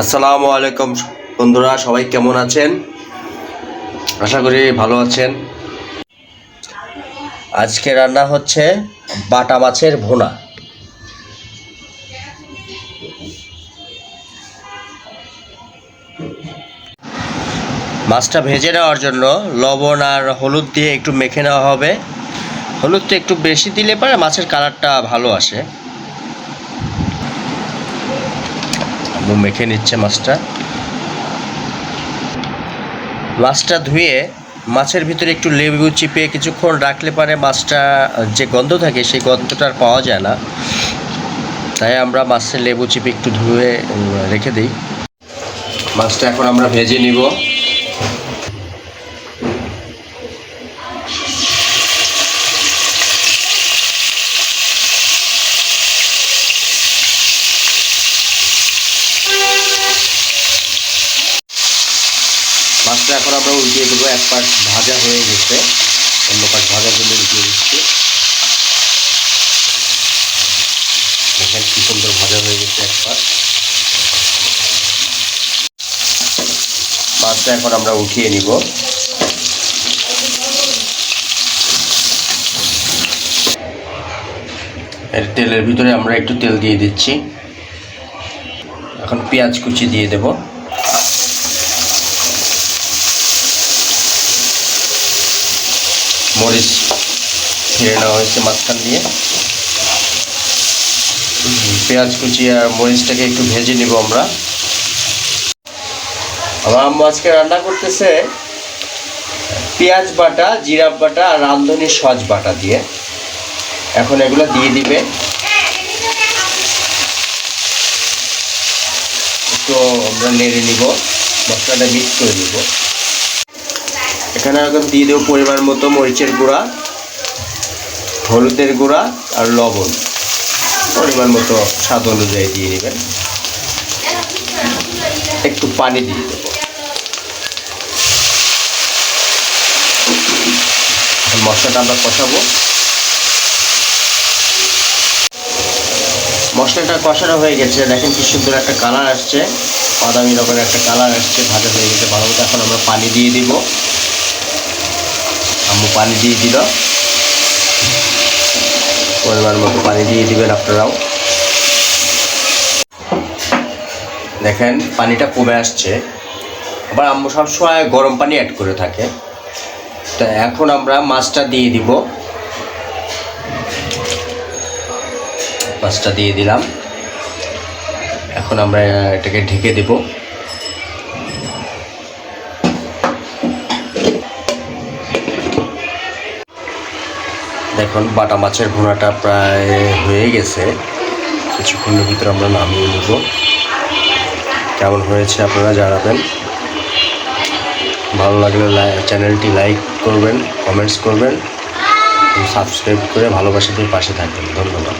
আসসালামু আলাইকুম বন্ধুরা, সবাই কেমন আছেন? আশা করি ভালো আছেন। আজকে রান্না হচ্ছে বাটা মাছের ভোনা। মাছটা ভেজে নেওয়ার জন্য লবণ আর হলুদ দিয়ে একটু মেখে নেওয়া হবে। হলুদটা একটু বেশি দিলে পরে মাছের কালারটা ভালো আসে আম্মু মেখে নিচ্ছে মাছটা মাছটা ধুয়ে মাছের ভিতরে একটু লেবু চিপে কিছুক্ষণ রাখলে পারে মাছটা যে গন্ধ থাকে সেই গন্ধটা আর পাওয়া যায় না তাই আমরা মাছের লেবু চিপে একটু ধুয়ে রেখে দিই মাছটা এখন আমরা ভেজে নিব মাছটা এখন আমরা উল্টিয়ে দেবো, এক পাশ ভাজা হয়ে গেছে, অন্য পাশ ভাজা জন্য উল্টিয়ে দিচ্ছি। দেখেন কি সুন্দর ভাজা হয়ে গেছে এক পাশ। মাছটা এখন আমরা উঠিয়ে নিব। এর তেলের ভিতরে আমরা একটু তেল দিয়ে দিচ্ছি। এখন পেঁয়াজ কুচি দিয়ে দেবো। মরিচ ফিরে নেওয়া হয়েছে মাঝখান দিয়ে। পেঁয়াজ কুচি আর মরিচটাকে একটু ভেজে নিব আমরা। আমার আম্মু আজকে রান্না করতেছে পেঁয়াজ বাটা, জিরা বাটা আর রাঁধুনি সজ বাটা দিয়ে। এখন এগুলো দিয়ে দিবে। একটু আমরা নেড়ে নিব, মশলাটা মিক্স করে নিব। এখানে এখন দিয়ে দেবো পরিমাণ মতো মরিচের গুঁড়া, হলুদের গুঁড়া আর লবণ। পরিমাণ মতো স্বাদ অনুযায়ী দিয়ে নেবেন। একটু পানি দিয়ে দেবো। মশলাটা আমরা কষাবো। মশলাটা কষানো হয়ে গেছে। দেখেন কি সুন্দর একটা কালার আসছে। বাদামি রকমের একটা কালার আসছে। ভাজা হয়ে গেছে। ভালো এখন আমরা পানি দিয়ে দিব। আম্মু পানি দিয়ে দিল। পরিমাণ মতো পানি দিয়ে দিবেন আপনারাও। দেখেন, পানিটা কমে আসছে। আবার আম্মু সবসময় গরম পানি অ্যাড করে থাকে। তো এখন আমরা মাছটা দিয়ে দিব। মাছটা দিয়ে দিলাম। এখন আমরা এটাকে ঢেকে দেবো। দেখুন, বাটা মাছের ভুনাটা প্রায় হয়ে গেছে। কিছুক্ষণের ভিতরে আমরা নামিয়ে নেব। কেমন হয়েছে আপনারা জানাবেন। ভালো লাগলে চ্যানেলটি লাইক করবেন, কমেন্টস করবেন। সাবস্ক্রাইব করে ভালোবাসাতে পাশে থাকবেন। ধন্যবাদ।